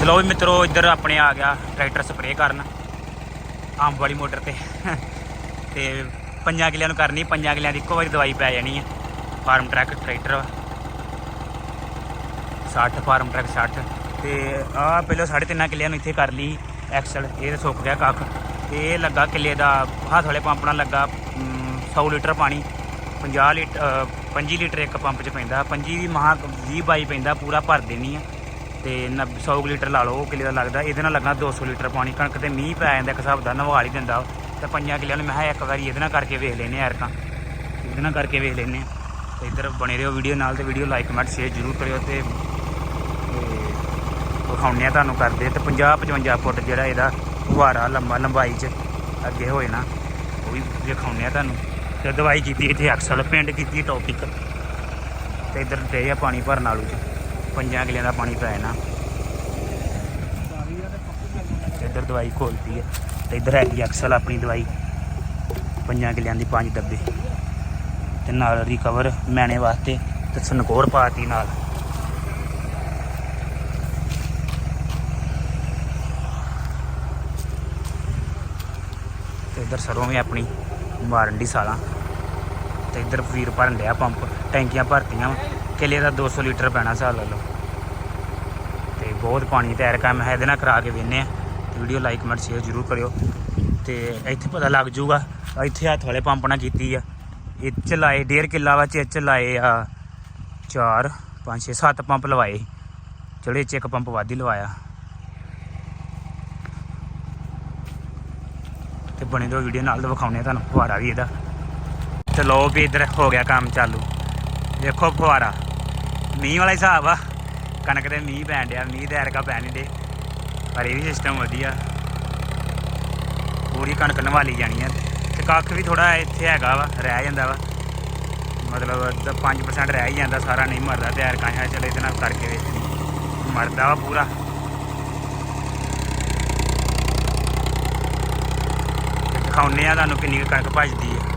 ਚਲੋ ਵੀ ਮਿੱਤਰੋ ਇੱਧਰ ਆਪਣੇ ਆ ਗਿਆ ਟਰੈਕਟਰ ਸਪਰੇਅ ਕਰਨ। ਆਮ ਵਾਲੀ ਮੋਟਰ ਤੇ। ਤੇ ਪੰਜਾਂ ਕਿਲਿਆਂ ਨੂੰ ਕਰਨੀ ਪੰਜਾਂ ਕਿਲਿਆਂ ਦੀ ਇੱਕੋ ਵਾਰੀ ਦਵਾਈ ਪੈ ਜਾਣੀ ਹੈ farm truck tractor 60 farm truck 60 ਤੇ ਆ ਪਹਿਲਾਂ 3.5 ਕਿੱਲਿਆਂ ਨੂੰ ਇੱਥੇ ਕਰ ਲਈ ਐਕਸਲ ਇਹ ਤਾਂ ਸੁੱਕ ਗਿਆ ਕੱਖ। ਤੇ ਇਹ ਲੱਗਾ ਕਿੱਲੇ ਦਾ ਹੱਥ ਵਾਲੇ ਪੰਪ ਨਾਲ ਲੱਗਾ ਅਮ, 100 ਲੀਟਰ ਪਾਣੀ। 50 ਲੀਟਰ 25 ਲੀਟਰ ਇੱਕ ਪੰਪ 'ਚ ਪੈਂਦਾ। 25 ਵੀ ਮਹਾ 20 ਬਾਈ ਪੈਂਦਾ ਪੂਰਾ ਭਰ ਦੇਣੀ ਆ। ਤੇ 100 ਲੀਟਰ ਲਾ ਲਓ, ਉਹ ਕਿੱਲੇ ਦਾ ਲੱਗਦਾ। ਇਹਦੇ ਨਾਲ ਲੱਗਣਾ 200 ਲੀਟਰ ਪਾਣੀ। ਕਣਕ ਤੇ ਮੀਂਹ ਪੈ ਜਾਂਦਾ, ਇੱਕ ਹਿਸਾਬ ਦਾ, ਨਵਾਲ ਹੀ ਦਿੰਦਾ। ਉਹ। ਤੇ ਪੰਜਾਂ ਕਿੱਲਿਆਂ ਨੂੰ ਮੈਂ ਕਿਹਾ ਇੱਕ ਵਾਰੀ ਇਹਦੇ ਨਾਲ ਕਰਕੇ ਵੇਖ ਲੈਨੇ ਆ ਐਰਕਾਂ ਇਹਦੇ ਨਾਲ ਕਰਕੇ ਵੇਖ ਲੈਨੇ ਆ ਤੇ ਇੱਧਰ ਬਣੇ ਰਹੋ ਵੀਡੀਓ ਨਾਲ ਤੇ ਵੀਡੀਓ ਲਾਈਕ, ਕਮੈਂਟ, ਸ਼ੇਅਰ ਜ਼ਰੂਰ ਕਰਿਓ ਤੇ ਤੇ ਵਿਖਾਉਂਦੇ ਆ ਤੁਹਾਨੂੰ ਕਰਦੇ ਤੇ 50 55 ਫੁੱਟ ਜਿਹੜਾ ਇਹਦਾ ਫੁਹਾਰਾ ਲੰਬਾ ਲੰਬਾਈ ਚ ਅੱਗੇ ਹੋਏ ਨਾ, ਉਹ ਵੀ ਵਿਖਾਉਂਦੇ ਆ ਤੁਹਾਨੂੰ। ਤੇ ਦਵਾਈ ਕੀਤੀ ਇੱਥੇ ਅਕਸਲ, ਪਿੰਡ ਕੀਤੀ ਟੌਪਿਕ ਤੇ ਇੱਧਰ ਦੇ ਆ ਪਾਣੀ ਭਰਨ ਆਲੂ ਚ। ਪੰਜਾਂ ਕਿਲਿਆਂ ਦਾ ਪਾਣੀ ਪੈ ਜਾਣਾ ਇੱਧਰ ਦਵਾਈ ਖੋਲਤੀ ਹੈ ਤੇ ਇੱਧਰ ਹੈਗੀ ਅਕਸਲ ਆਪਣੀ ਦਵਾਈ। ਪੰਜਾਂ ਕਿਲਿਆਂ ਦੀ ਪੰਜ ਡੱਬੇ। ਤੇ ਨਾਲ ਰਿਕਵਰ ਮੈਨੇ ਵਾਸਤੇ ਤੇ ਸਨਕੋਰ ਪਾਤੀ ਨਾਲ। ਤੇ ਇੱਧਰ ਸਰੋਂ ਵੀ ਆਪਣੀ ਮਾਰਨ ਦੀ ਸਾਲਾਂ। ਤੇ ਇੱਧਰ ਵੀਰ ਭਰਨ ਡਿਆ ਪੰਪ। ਟੈਂਕੀਆਂ ਭਰਤੀਆਂ ਕਿੱਲੇ ਦਾ 200 ਲੀਟਰ ਪੈਣਾ ਹਿਸਾਬ ਲਾ ਲਓ ਤੇ ਬਹੁਤ ਪਾਣੀ ਤੈਰ ਐਰਕਾ ਮੈਂ ਇਹਦੇ ਨਾਲ ਕਰਾ ਕੇ ਵੇਨੇ ਆ। ਵੀਡੀਓ ਲਾਈਕ ਕਮੈਂਟ ਸ਼ੇਅਰ ਜ਼ਰੂਰ ਕਰਿਓ। ਤੇ ਇੱਥੇ ਪਤਾ ਲੱਗ ਜੂਗਾ ਇੱਥੇ ਹੱਥ ਵਾਲੇ ਪੰਪ ਨਾਲ ਕੀਤੀ ਆ। ਇਹ ਚ ਲਾਏ, ਡੇਢ ਕਿੱਲਾ ਵਾ ਚ ਲਾਏ ਆ 4 5 6 7 ਪੰਪ ਲਵਾਏ। ਜਿਹੜੇ ਚ ਇੱਕ ਪੰਪ ਵੱਧ ਹੀ ਲਵਾਇਆ। ਤੇ ਬਣੇ ਦੋ ਵੀਡੀਓ ਨਾਲ ਤਾਂ ਵਿਖਾਉਣੇ ਤੁਹਾਨੂੰ ਫੁਹਾਰਾ ਵੀ ਇਹਦਾ। ਤੇ ਲੋ ਵੀ ਇੱਧਰ ਹੋ ਗਿਆ ਕੰਮ ਚਾਲੂ। ਦੇਖੋ ਫੁਹਾਰਾ। ਮੀਂਹ ਵਾਲਾ ਹਿਸਾਬ ਆ। ਕਣਕ ਦੇ ਮੀਂਹ ਪੈਣ ਡਿਆ, ਮੀਂਹ ਤੇ ਐਰਕਾ ਪੈ ਨਹੀਂ ਦੇ ਪਰ ਇਹ ਵੀ ਸਿਸਟਮ ਵਧੀਆ। ਪੂਰੀ ਕਣਕ ਨਵਾਲੀ ਜਾਣੀ ਆ। ਤੇ ਕੱਖ ਵੀ ਥੋੜਾ ਇੱਥੇ ਹੈਗਾ ਵਾ, ਰਹਿ ਜਾਂਦਾ ਵਾ। ਮਤਲਬ ਅੱਧਾ 5% ਰਹਿ ਹੀ ਜਾਂਦਾ, ਸਾਰਾ ਨਹੀਂ ਮਰਦਾ ਤੇ ਐਰਕਾ ਹੈ, ਚਲੇ ਇਹਦੇ ਨਾਲ ਕਰਕੇ ਵੇਖਣੀ ਮਰਦਾ ਵਾ ਪੂਰਾ। ਤੇ ਦਿਖਾਉਂਦੇ ਆ ਤੁਹਾਨੂੰ ਕਿੰਨੀ ਕੁ ਕਣਕ ਭਜਦੀ ਹੈ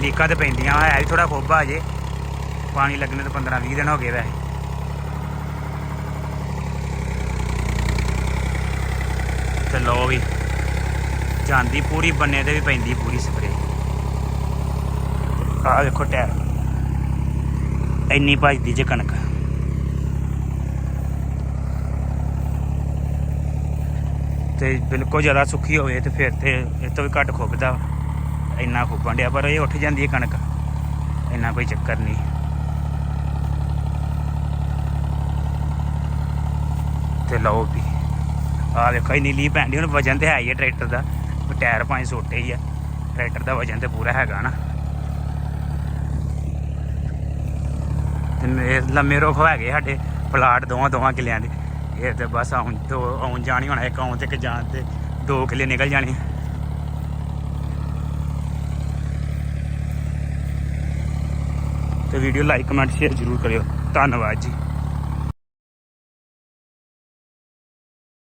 ਲੀਕਾਂ ਤੇ ਪੈਂਦੀਆਂ ਵਾ, ਹੈ ਵੀ ਥੋੜਾ ਖੋਬਾ ਅਜੇ ਪਾਣੀ ਲੱਗਣੇ ਤੋਂ 15 20 ਦਿਨ ਹੋ ਗਏ ਵੈਸੇ। ਤੇ ਲੋ ਵੀ ਜਾਂਦੀ ਪੂਰੀ ਬੰਨੇ ਤੇ ਵੀ ਪੈਂਦੀ ਪੂਰੀ ਸਪਰੇ ਆ ਦੇਖੋ ਟਾਇਰ। ਇੰਨੀ ਭਜਦੀ ਜੇ ਕਣਕ। ਤੇ ਬਿਲਕੁਲ ਜ਼ਿਆਦਾ ਸੁੱਕੀ ਹੋਵੇ ਤੇ ਫਿਰ ਤੇ ਇਹ ਤੋਂ ਵੀ ਘੱਟ ਖੁੱਬਦਾ ਵਾ। ਇੰਨਾ ਖੁੱਬਣ ਡਿਆ ਪਰ ਇਹ ਉੱਠ ਜਾਂਦੀ ਹੈ ਕਣਕ। ਇੰਨਾ ਕੋਈ ਚੱਕਰ ਨਹੀਂ। ਤੇ ਲਓ ਵੀ ਆ ਵੇਖੋ ਇੰਨੀ ਲੀ ਪੈਂਦੀ, ਹੁਣ ਵਜਨ ਤੇ ਹੈ ਹੀ ਹੈ ਟਰੈਕਟਰ ਦਾ। ਟਾਇਰ ਪੰਜ ਛੋਟੇ ਹੀ ਆ, ਟਰੈਕਟਰ ਦਾ ਵਜਨ ਤੇ ਪੂਰਾ ਹੈਗਾ ਨਾ। ਤੇ ਲੰਮੇ ਰੁੱਖ ਹੈਗੇ ਸਾਡੇ, ਪਲਾਟ ਦੋਵਾਂ ਦੋਵਾਂ ਕਿੱਲਿਆਂ ਦੇ। ਇਹ ਤੇ ਬਸ ਆਉਣ ਤੋਂ ਆਉਣ ਜਾਣੀ ਹੋਣਾ, ਇੱਕ ਆਉਣ ਤੇ ਇੱਕ ਜਾਣ ਤੇ ਦੋ ਕਿੱਲੇ ਨਿਕਲ ਜਾਣੇ ਤੇ ਵੀਡੀਓ ਲਾਈਕ ਕਮੈਂਟ ਸ਼ੇਅਰ ਜ਼ਰੂਰ ਕਰਿਓ। ਧੰਨਵਾਦ ਜੀ।